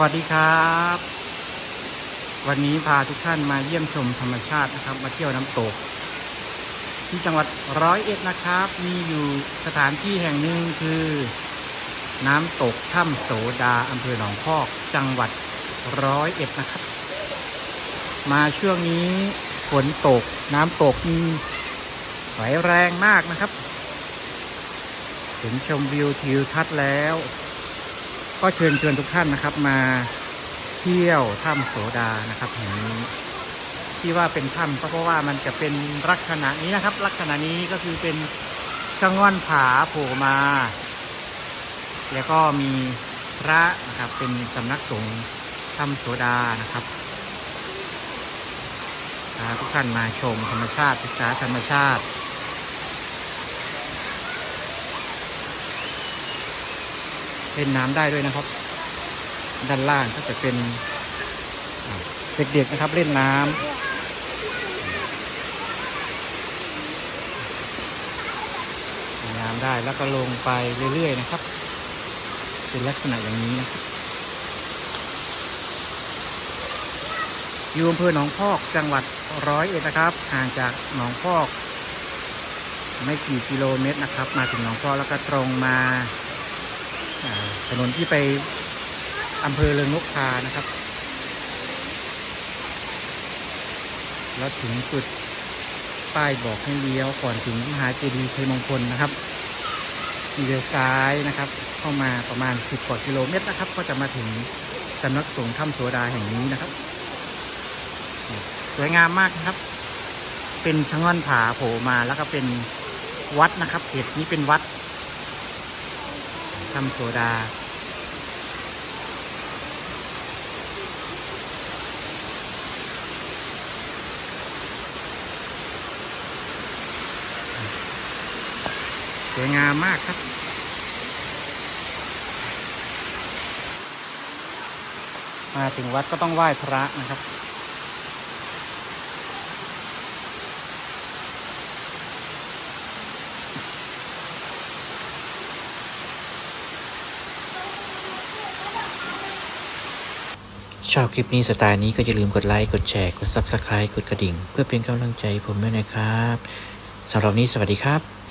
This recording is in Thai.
วัสดีครับ วันนี้พาทุกท่านมาเยี่ยมชมธรรมชาตินะครับ มาเที่ยวน้ำตก ที่จังหวัดร้อยเอ็ดนะครับ มีอยู่สถานที่แห่งหนึ่งคือ น้ำตกถ้ำโสดาอำเภอหนองพอก จังหวัดร้อยเอ็ดนะครับ มาช่วงนี้ฝนตกน้ำตกมีไหลแรงมากนะครับถึงชมวิวทิวทัศน์แล้ว ก็เชิญชวนทุกท่านนะครับมาเที่ยวถ้ำโสดานะครับแห่งนี้ที่ว่าเป็นถ้ำก็เพราะว่ามันจะเป็นลักษณะนี้นะครับ ลักษณะนี้ก็คือเป็นชะง่อนผาโผล่มา แล้วก็มีพระนะครับเป็นสำนักสงฆ์ถ้ำโสดานะครับทุกท่านมาชมธรรมชาติศึกษาธรรมชาติ เล่นน้ำได้ด้วยนะครับ ด้านล่างก็จะเป็นเด็กๆนะครับเล่นน้ำเล่นน้ำได้แล้วก็ลงไปเรื่อยๆนะครับ เป็นลักษณะอย่างนี้นะครับอยู่อำเภอหนองพอกจังหวัดร้อยเอ็ดนะครับห่างจากหนองพอก ไม่กี่กิโลเมตรนะครับ มาถึงหนองพอกแล้วก็ตรงมา ถนนที่ไปอำเภอเริงนกทานะครับ แล้วถึงจุดป้ายบอกให้เลี้ยวก่อนถึงมหาเจดีย์ชัยมงคลนะครับเลี้ยวซ้ายนะครับ เข้ามาประมาณ 10กว่ากิโลเมตรนะครับ ก็จะมาถึงสำนักสงฆ์ถ้ำโสดาแห่งนี้นะครับ สวยงามมากนะครับ เป็นชะง่อนผาโผล่มาแล้วก็เป็นวัดนะครับเหตุนี้เป็นวัด ทำโซดา สวยงามมากครับมาถึงวัดก็ต้องไหว้พระนะครับ ชอบคลิปนี้สไตล์นี้ก็อย่าลืมกดไลค์ กดแชร์ กด Subscribe กดกระดิ่ง เพื่อเป็นกำลังใจผมด้วยนะครับ สำหรับนี้สวัสดีครับ